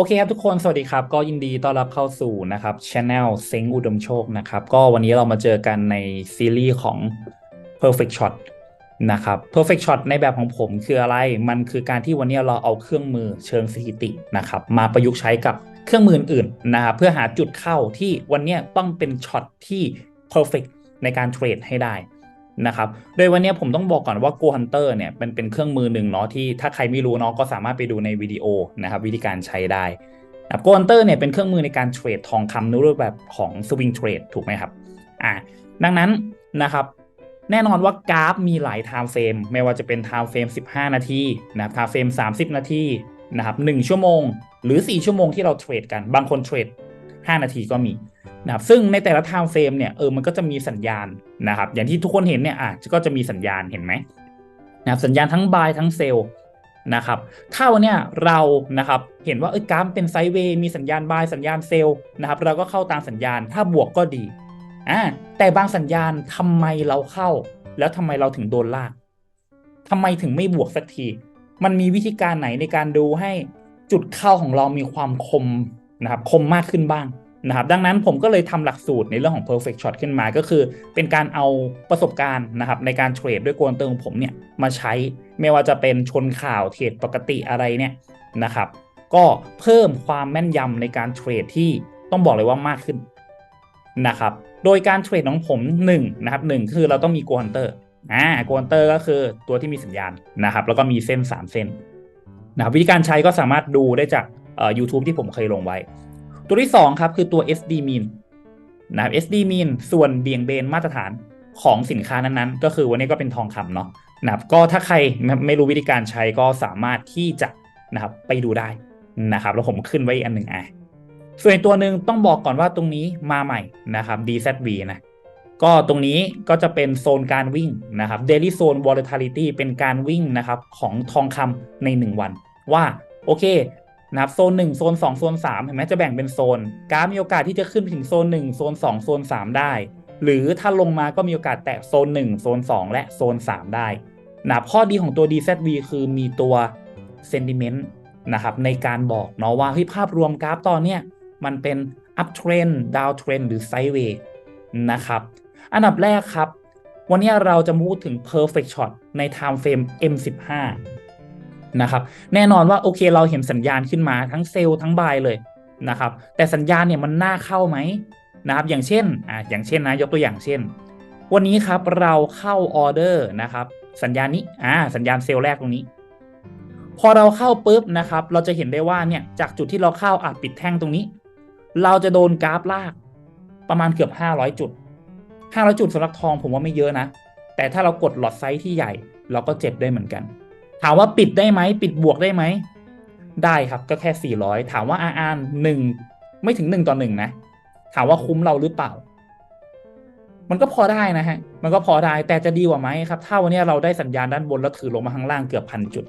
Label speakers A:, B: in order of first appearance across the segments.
A: โอเคครับทุกคนสวัสดีครับ ก็ยินดีต้อนรับเข้าสู่นะครับช anel เซ็งอุดมโชคนะครับ ก็วันนี้เรามาเจอกันในซีรีส์ของ perfect shot นะครับ perfect shot ในแบบของผมคืออะไร มันคือการที่วันนี้เราเอาเครื่องมือเชิงสถิตินะครับมาประยุกต์ใช้กับเครื่องมืออื่นๆนะครับเพื่อหาจุดเข้าที่วันนี้ต้องเป็นช็อตที่ perfect ในการเทรดให้ได้ นะครับ โดยวันนี้ผมต้องบอกก่อนว่า Go Hunter เนี่ยเป็นเป็นเครื่องมือหนึ่งเนาะที่ถ้าใครไม่รู้เนาะก็สามารถไปดูในวิดีโอนะครับวิธีการใช้ได้นะ Go Hunter เนี่ยเป็นเครื่องมือในการเทรดทองคำในรูปแบบของ Swing Trade ถูกไหมครับอ่าดังนั้นนะครับแน่นอนว่ากราฟมีหลาย time frame ไม่ว่าจะเป็น time frame 15 นาทีนะครับ time frame 30 นาทีนะครับ1ชั่วโมง หรือ 4 ชั่วโมงที่เราเทรดกัน บางคนเทรด5 นาทีก็มี นะครับซึ่งในแต่ละ time frame เนี่ยเออมันก็จะมีสัญญาณนะครับ อย่างที่ทุกคนเห็นเนี่ยอะก็จะมีสัญญาณเห็นไหมนะครับสัญญาณทั้ง buy ทั้ง sell นะครับถ้าวันเนี้ยเรานะครับเห็นว่าเอ้ยกราฟเป็นไซด์เวย์มีสัญญาณ buy สัญญาณ sell นะครับ เราก็เข้าตามสัญญาณถ้าบวกก็ดีอ่าแต่บางสัญญาณทำไมเราเข้า แล้วทำไมเราถึงโดนลากทำไมถึงไม่บวกสักที มันมีวิธีการไหนในการดูให้จุดเข้าของเรามีความคมนะครับคมมากขึ้นบ้าง นะครับดังนั้นผมก็เลยทำหลักสูตรในเรื่องของ perfect shot ขึ้นมาก็คือ เป็นการเอาประสบการณ์นะครับในการเทรดด้วยกวนเติของผมเนี่ยมาใช้ไม่ว่าจะเป็นชนข่าวเทรดปกติอะไรเนี่ยนะครับ ก็เพิ่มความแม่นยำในการเทรดที่ต้องบอกเลยว่ามากขึ้นนะครับโดยการเทรดของผม1นะครับหคือเราต้องมีกวนเตอร์อ่ากวนเตอร์ก็คือตัวที่มีสัญญาณนะครับแล้วก็มีเส้น 3 เส้นนะครับวิธีการใช้ก็สามารถดูได้จากเอ่อ YouTube ที่ผมเคยลงไว้ ตัวที่ 2 ครับคือตัว SD mean นะครับ SD mean ส่วนเบี่ยงเบนมาตรฐานของสินค้านั้นๆ ก็คือวันนี้ก็เป็นทองคำเนาะนะครับก็ถ้าใครไม่รู้วิธีการใช้ก็สามารถที่จะนะครับไปดูได้นะครับแล้วผมขึ้นไว้อันหนึ่งอะส่วนตัวหนึ่งต้องบอกก่อนว่าตรงนี้มาใหม่นะครับ DZV นะก็ตรงนี้ก็จะเป็นโซนการวิ่งนะครับ Daily Zone Volatility เป็นการวิ่งนะครับของทองคำใน 1 วัน ว่าโอเค นะครับโซน 1 โซน 2 โซน 3 เห็นไหมจะแบ่งเป็นโซนกราฟมีโอกาสที่จะขึ้นไปถึงโซน 1 โซน 2 โซน 3 ได้ หรือถ้าลงมาก็มีโอกาสแตะโซน 1 โซน 2 และโซน 3 ได้นะข้อดีของตัว DZV คือมีตัว sentiment นะครับในการบอกเนาะว่าเฮ้ยภาพรวมกราฟตอนเนี้ยมันเป็น up trend down trend หรือ sideways นะครับอันดับแรกครับ วันนี้เราจะพูดถึง perfect shot ใน time frame M15 นะครับแน่นอนว่าโอเคเราเห็นสัญญาณขึ้นมาทั้งเซลล์ทั้งบายเลยนะครับแต่สัญญาณเนี่ยมันน่าเข้าไหมนะครับอย่างเช่นอ่าอย่างเช่นนะยกตัวอย่างเช่น วันนี้ครับเราเข้าออเดอร์นะครับสัญญาณนี้อ่าสัญญาณเซลล์แรกตรงนี้ พอเราเข้าปุ๊บนะครับเราจะเห็นได้ว่าเนี่ยจากจุดที่เราเข้าอะปิดแท่งตรงนี้ เราจะโดนกราฟลากประมาณเกือบ 500 จุด 500 จุดสำหรับทองผมว่าไม่เยอะนะ แต่ถ้าเรากดหลอดไซส์ที่ใหญ่ เราก็เจ็บได้เหมือนกัน ถามว่าปิดได้ไหมปิดบวกได้ไหม ได้ครับก็แค่ 400 ถามว่าอาร์หนึ่งไม่ถึง1ต่อ1นะ ถามว่าคุ้มเราหรือเปล่า มันก็พอได้นะฮะ มันก็พอได้แต่จะดีกว่าไหมครับ ถ้าวันนี้เราได้สัญญาณด้านบนแล้วถือลงมาข้างล่างเกือบพันจุด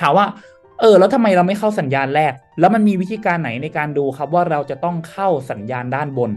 A: ถามว่า เออ แล้วทำไมเราไม่เข้าสัญญาณแรก แล้วมันมีวิธีการไหนในการดูครับ ว่าเราจะต้องเข้าสัญญาณด้านบน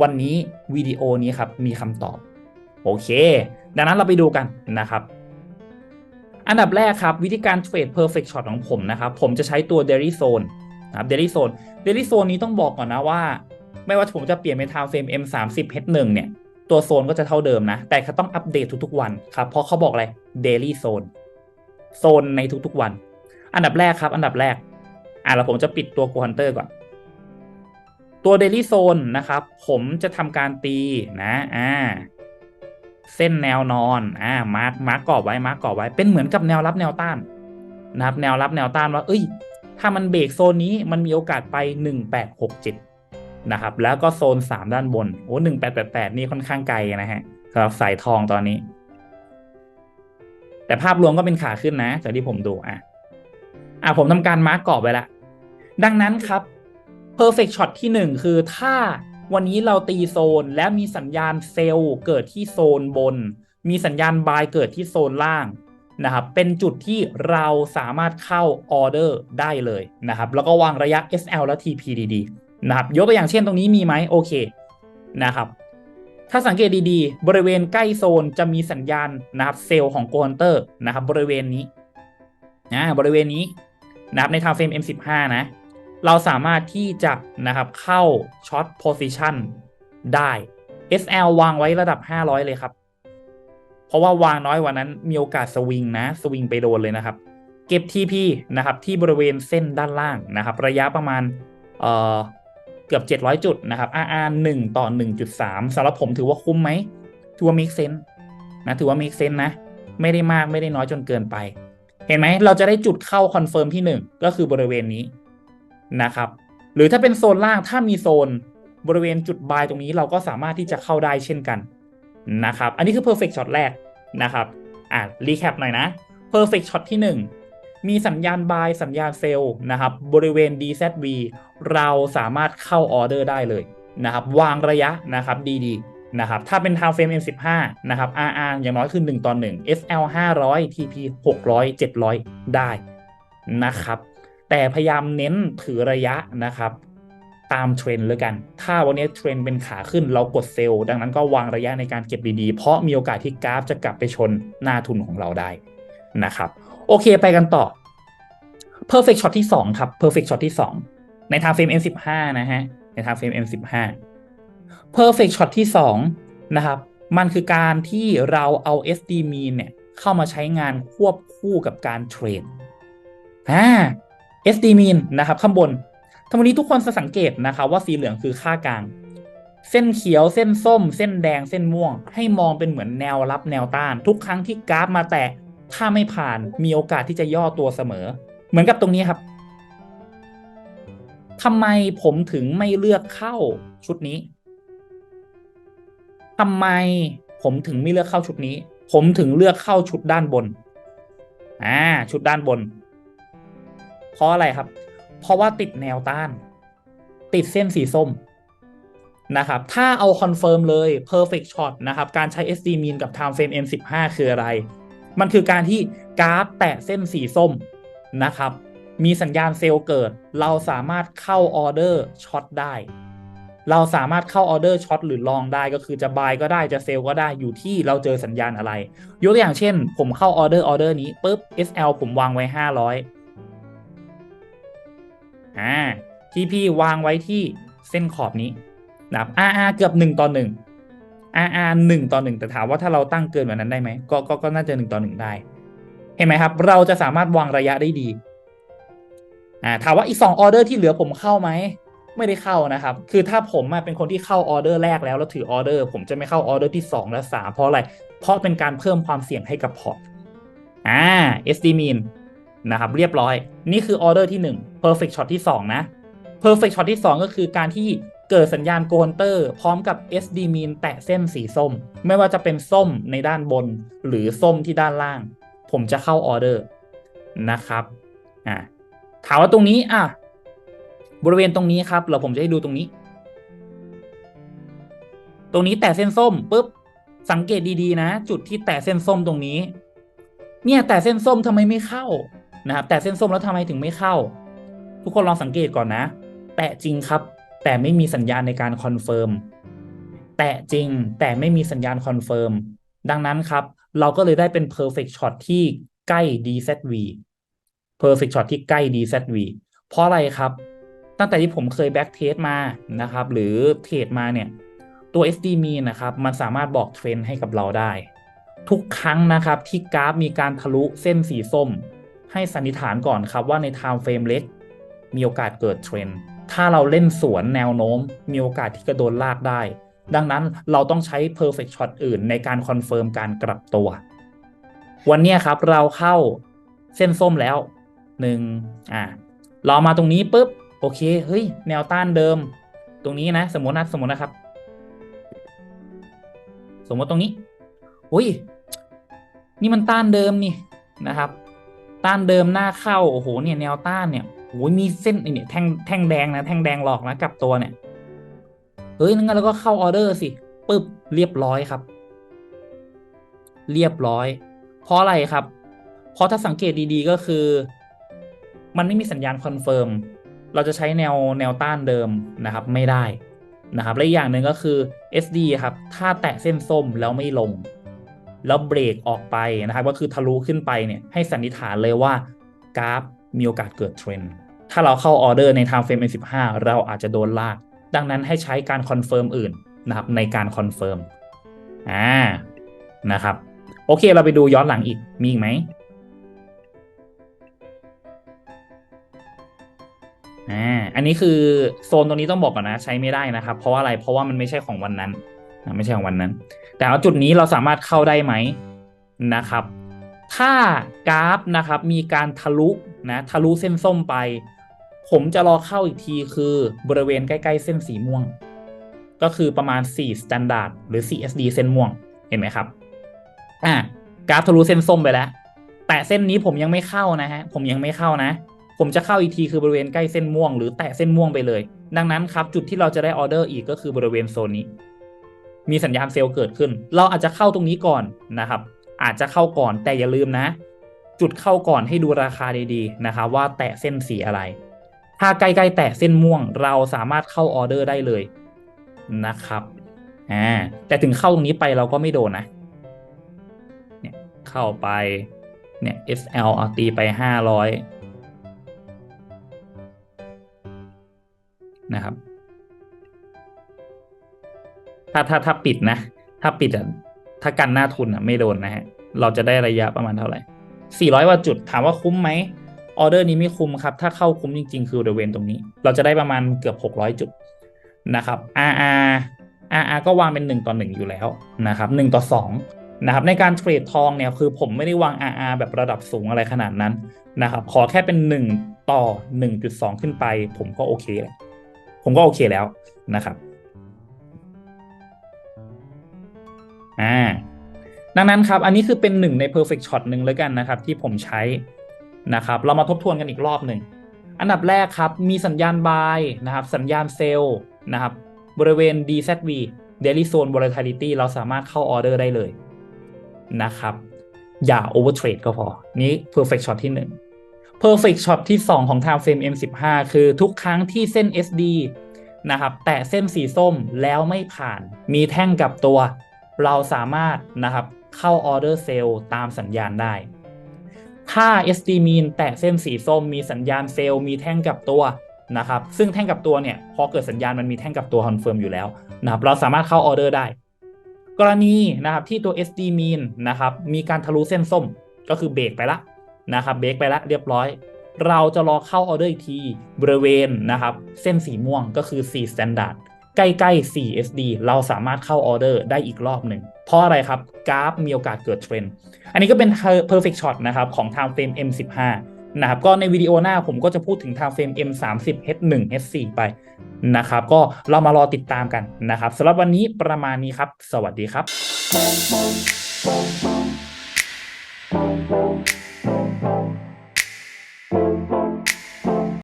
A: วันนี้วิดีโอนี้ครับมีคำตอบ โอเค ดังนั้นเราไปดูกันนะครับ อันดับแรกครับ วิธีการเทรด perfect shot ของผมนะครับ ผมจะใช้ตัว daily zone นะครับ daily zone daily zone นี้ต้องบอกก่อนนะว่า ไม่ว่าผมจะเปลี่ยนเป็น time frame M 3 0 H 1 เนี่ย ตัวโซนก็จะเท่าเดิมนะ แต่เขาต้องอัปเดตทุกๆวันครับ เพราะเขาบอกอะไร daily zone โซนในทุกๆวัน อันดับแรกครับ อันดับแรก อะแล้วผมจะปิดตัว Go Hunter ก่อน ตัว Daily Zone นะครับ ผมจะทำการตีนะ อ่า เส้นแนวนอนอ่ามาร์กมาร์กกรอบไว้มาร์กกรอบไว้เป็นเหมือนกับแนวรับแนวต้านนะครับ แนวรับแนวต้านว่า เอ้ย ถ้ามันเบรกโซนนี้มันมีโอกาสไป 1867 นะครับ แล้วก็โซน 3 ด้านบน โอ้1888 นี่ค่อนข้างไกลนะฮะสำหรับสายทองตอนนี้ แต่ภาพรวมก็เป็นขาขึ้นนะ จากที่ผมดูอะอะผมทำการมาร์กกรอบไว้ละ ดังนั้นครับ perfect shot ที่ 1 คือถ้า วันนี้เราตีโซนและมีสัญญาณเซลล์เกิดที่โซนบน มีสัญญาณบายเกิดที่โซนล่างนะครับเป็นจุดที่เราสามารถเข้าออเดอร์ได้เลยนะครับแล้วก็วางระยะ SL และ TP ดีๆนะครับยกตัวอย่างเช่นตรงนี้มีไหมโอเคนะครับถ้าสังเกตดีๆ บริเวณใกล้โซนจะมีสัญญาณนะครับเซลล์ของโกลเตอร์นะครับบริเวณนี้นะบริเวณนี้นะครับใน time frame M15 นะ เราสามารถที่จะนะครับเข้าช็อตโพซิชันได้ SL วางไว้ระดับ 500 เลยครับ เพราะว่าวางน้อยกว่านั้นมีโอกาสสวิงนะ สวิงไปโดนเลยนะครับ เก็บ TP นะครับ ที่บริเวณเส้นด้านล่างนะครับ ระยะประมาณเอ่อเกือบ 700 จุดนะครับ RR 1 ต่อ 1.3สำหรับผมถือว่าคุ้มไหมถือว่า make sense นะถือว่า make sense นะ ไม่ได้มากไม่ได้น้อยจนเกินไป เห็นไหมเราจะได้จุดเข้าคอนเฟิร์มที่ 1 ก็คือบริเวณนี้ นะครับ หรือถ้าเป็นโซนล่างถ้ามีโซนบริเวณจุดบายตรงนี้เราก็สามารถที่จะเข้าได้เช่นกันนะครับ อันนี้คือ perfect shot แรกนะครับ อะรีแคปหน่อยนะ perfect shot ที่ 1 มีสัญญาณบายสัญญาณเซลล์นะครับบริเวณ DZV เราสามารถเข้าออเดอร์ได้เลยนะครับ วางระยะนะครับดีๆนะครับ ถ้าเป็น time frame M15 นะครับ RR อย่างน้อยคือ 1ต่อ1 SL 500 TP 600 700 ได้นะครับ แต่พยายามเน้นถือระยะนะครับตามเทรนด์เลยกัน ถ้าวันนี้เทรนด์เป็นขาขึ้นเรากดเซลล์ ดังนั้นก็วางระยะในการเก็บดีๆ เพราะมีโอกาสที่กราฟจะกลับไปชนหน้าทุนของเราได้นะครับ โอเคไปกันต่อ perfect shot ที่ 2 ครับ perfect shot ที่ 2 ในทางเฟรม M15 นะฮะ ในทางเฟรม M15 perfect shot ที่ 2 นะครับ มันคือการที่เราเอา SD mean เนี่ยเข้ามาใช้งานควบคู่กับการเทรดอ่า SD mean นะครับข้างบนทั้งวันนี้ทุกคนจะสังเกตนะครับว่าสีเหลืองคือค่ากลาง เส้นเขียวเส้นส้ม เส้นแดงเส้นม่วง ให้มองเป็นเหมือนแนวรับแนวต้าน ทุกครั้งที่กราฟมาแตะถ้าไม่ผ่านมีโอกาสที่จะย่อตัวเสมอ เหมือนกับตรงนี้ครับทำไมผมถึงไม่เลือกเข้าชุดนี้ทำไมผมถึงไม่เลือกเข้าชุดนี้ ผมถึงเลือกเข้าชุดด้านบน อ่า ชุดด้านบน ราะอะไรครับ เพราะว่าติดแนวต้าน ติดเส้นสีส้มนะครับ ถ้าเอาคอนเฟิร์มเลย perfect shot นะครับ การใช้ SD mean กับ time frame M15 คืออะไร มันคือการที่กราฟแตะเส้นสีส้มนะครับ มีสัญญาณเซลล์เกิด เราสามารถเข้าออเดอร์ช็อตได้ เราสามารถเข้าออเดอร์ช็อตหรือลองได้ก็คือจะบายก็ได้จะเซลล์ก็ได้อยู่ที่เราเจอสัญญาณอะไร ยกตัวอย่างเช่น ผมเข้าออเดอร์ออเดอร์นี้ปุ๊บ SL ผมวางไว้ 500 อ่า TP วางไว้ที่เส้นขอบนี้นะครับ RR เกือบ1ต่อ1 RR 1ต่อ1แต่ถามว่าถ้าเราตั้งเกินกว่านั้นได้ไหมก็ก็ก็น่าจะ1ต่อ1ได้ เห็นไหมครับ เราจะสามารถวางระยะได้ดีอ่าถามว่าอีก2ออเดอร์ที่เหลือผมเข้าไหมไม่ได้เข้านะครับ คือถ้าผมเป็นคนที่เข้าออเดอร์แรกแล้วแล้วถือออเดอร์ผมจะไม่เข้าออเดอร์ที่ 2 และ 3 เพราะอะไร เพราะเป็นการเพิ่มความเสี่ยงให้กับพอร์ต อ่า SD mean นะครับเรียบร้อย นี่คือออเดอร์ที่ 1 perfect shot ที่ 2 นะ perfect shot ที่ 2 ก็คือการที่เกิดสัญญาณโกนเตอร์ พร้อมกับ SD mean แตะเส้นสีส้ม ไม่ว่าจะเป็นส้มในด้านบน หรือส้มที่ด้านล่าง ผมจะเข้าออเดอร์นะครับอ่าถามว่าตรงนี้อะบริเวณตรงนี้ครับเราผมจะให้ดูตรงนี้ ตรงนี้แตะเส้นส้มปุ๊บสังเกตดีๆนะ จุดที่แตะเส้นส้มตรงนี้ เนี่ย แต่เส้นส้มทำไมไม่เข้า นะครับ แต่เส้นส้มแล้วทำไมถึงไม่เข้า ทุกคนลองสังเกตก่อนนะ แตะจริงครับ แต่ไม่มีสัญญาณในการคอนเฟิร์มแตะจริง แต่ไม่มีสัญญาณคอนเฟิร์มดังนั้นครับ เราก็เลยได้เป็น perfect shot ที่ใกล้ DZV perfect shot ที่ใกล้ DZV เพราะอะไรครับ ตั้งแต่ที่ผมเคยแบ็กเทสมานะครับ หรือเทรดมาเนี่ย ตัว SD mean นะครับ มันสามารถบอกเทรนด์ให้กับเราได้ ทุกครั้งนะครับที่กราฟมีการทะลุเส้นสีส้ม ให้สันนิษฐานก่อนครับว่าใน time frame เล็ก มีโอกาสเกิดเทรนด์ถ้าเราเล่นสวนแนวโน้ม มีโอกาสที่จะโดนลากได้ ดังนั้นเราต้องใช้ perfect shot อื่นในการคอนเฟิร์มการกลับตัว วันนี้ครับเราเข้าเส้นส้มแล้วหนึ่งอ่าเรามาตรงนี้ปุ๊บ โอเค เฮ้ย แนวต้านเดิม ตรงนี้นะ สมมตินะสมมตินะครับ สมมติตรงนี้อุ้ย นี่มันต้านเดิมนี่นะครับ ต้านเดิมหน้าเข้าโอ้โหเนี่ยแนวต้านเนี่ยโอ้ยมีเส้นเนี่ยแท่งแท่งแดงนะแท่งแดงหลอกนะกลับตัวเนี่ยเฮ้ยงั้นเราก็เข้าออเดอร์สิปึ๊บเรียบร้อยครับ เรียบร้อย เพราะอะไรครับ เพราะถ้าสังเกตดีๆก็คือ มันไม่มีสัญญาณคอนเฟิร์มเราจะใช้แนวแนวต้านเดิมนะครับ ไม่ได้นะครับและอีกอย่างหนึ่งก็คือ SD ครับ ถ้าแตะเส้นส้มแล้วไม่ลง แล้วเบรกออกไปนะครับก็คือทะลุขึ้นไปเนี่ยให้สันนิษฐานเลยว่ากราฟมีโอกาสเกิดเทรนด์ถ้าเราเข้าออเดอร์ใน time frame 15 เราอาจจะโดนลาก ดังนั้นให้ใช้การคอนเฟิร์มอื่นนะครับในการคอนเฟิร์มอ่านะครับ โอเคเราไปดูย้อนหลังอีก มีอีกไหมอ่าอันนี้คือโซนตรงนี้ต้องบอกก่อนนะ ใช้ไม่ได้นะครับ เพราะว่าอะไรเพราะว่ามันไม่ใช่ของวันนั้น ไม่ใช่ของวันนั้น แต่เอาจุดนี้เราสามารถเข้าได้ไหมนะครับ ถ้ากราฟนะครับมีการทะลุนะทะลุเส้นส้มไป ผมจะรอเข้าอีกทีคือบริเวณใกล้ๆเส้นสีม่วง ก็คือประมาณ 4 standard หรือ 4SD เส้นม่วงเห็นไหมครับอ่ากราฟทะลุเส้นส้มไปแล้ว แต่เส้นนี้ผมยังไม่เข้านะฮะผมยังไม่เข้านะ ผมจะเข้าอีกทีคือบริเวณใกล้เส้นม่วง หรือแตะเส้นม่วงไปเลย ดังนั้นครับจุดที่เราจะได้ออเดอร์อีกก็คือบริเวณโซนนี้ มีสัญญาณเซลล์เกิดขึ้น เราอาจจะเข้าตรงนี้ก่อนนะครับ อาจจะเข้าก่อนแต่อย่าลืมนะ จุดเข้าก่อนให้ดูราคาดีๆนะครับว่าแตะเส้นสีอะไร ถ้าใกล้ๆแตะเส้นม่วง เราสามารถเข้าออเดอร์ได้เลยนะครับอ่าแต่ถึงเข้าตรงนี้ไปเราก็ไม่โดนนะเนี่ยเข้าไปเนี่ย SL เอาตีไปห้าร้อยนะครับ ถ้าถ้าถ้าปิดนะ ถ้าปิดอะถ้ากันหน้าทุนอะไม่โดนนะฮะ เราจะได้ระยะประมาณเท่าไหร่ 400กว่าจุดถามว่าคุ้มไหมออเดอร์นี้ไม่คุ้มครับ ถ้าเข้าคุ้มจริง ๆ คือบริเวณตรงนี้ เราจะได้ประมาณเกือบ 600 จุดนะครับ RR RR ก็วางเป็น 1 ต่อ 1 อยู่แล้วนะครับ1ต่อ 2 นะครับ ในการเทรดทองเนี่ยคือผมไม่ได้วาง RR แบบระดับสูงอะไรขนาดนั้นนะครับ ขอแค่เป็น 1 ต่อ 1.2 ขึ้นไป ผมก็โอเคแล้วผมก็โอเคแล้วนะครับ อ่าดังนั้นครับ อันนี้คือเป็นหนึ่งใน perfect shot หนึ่งแล้วกันนะครับ ที่ผมใช้นะครับ เรามาทบทวนกันอีกรอบหนึ่ง อันดับแรกครับ มีสัญญาณ buy นะครับ สัญญาณ sell นะครับ บริเวณ DZV daily zone volatility เราสามารถเข้าออเดอร์ได้เลยนะครับ อย่า over trade ก็พอ นี้ perfect shot ที่1 perfect shot ที่ 2 ของ time frame M15 คือทุกครั้งที่เส้น SD นะครับ แตะเส้นสีส้มแล้วไม่ผ่าน มีแท่งกับตัว เราสามารถนะครับเข้าออเดอร์เซลล์ตามสัญญาณได้ ถ้า SD mean แตะเส้นสีส้มมีสัญญาณเซลล์มีแท่งกับตัวนะครับซึ่งแท่งกับตัวเนี่ยพอเกิดสัญญาณมันมีแท่งกับตัวคอนเฟิร์มอยู่แล้วนะครับเราสามารถเข้าออเดอร์ได้ กรณีนะครับที่ตัว SD mean นะครับมีการทะลุเส้นส้มก็คือเบรกไปละนะครับเบรกไปละเรียบร้อย เราจะรอเข้าออเดอร์อีกทีบริเวณนะครับเส้นสีม่วงก็คือ4 standard ใกล้ๆ 4 SD เราสามารถเข้าออเดอร์ได้อีกรอบหนึ่ง เพราะอะไรครับกราฟมีโอกาสเกิดเทรนด์อันนี้ก็เป็น perfect shot นะครับของ time frame M15 นะครับก็ในวิดีโอหน้าผมก็จะพูดถึง time frame M30 H1 H4 ไปนะครับก็เรามารอติดตามกันนะครับสำหรับวันนี้ประมาณนี้ครับ สวัสดีครับ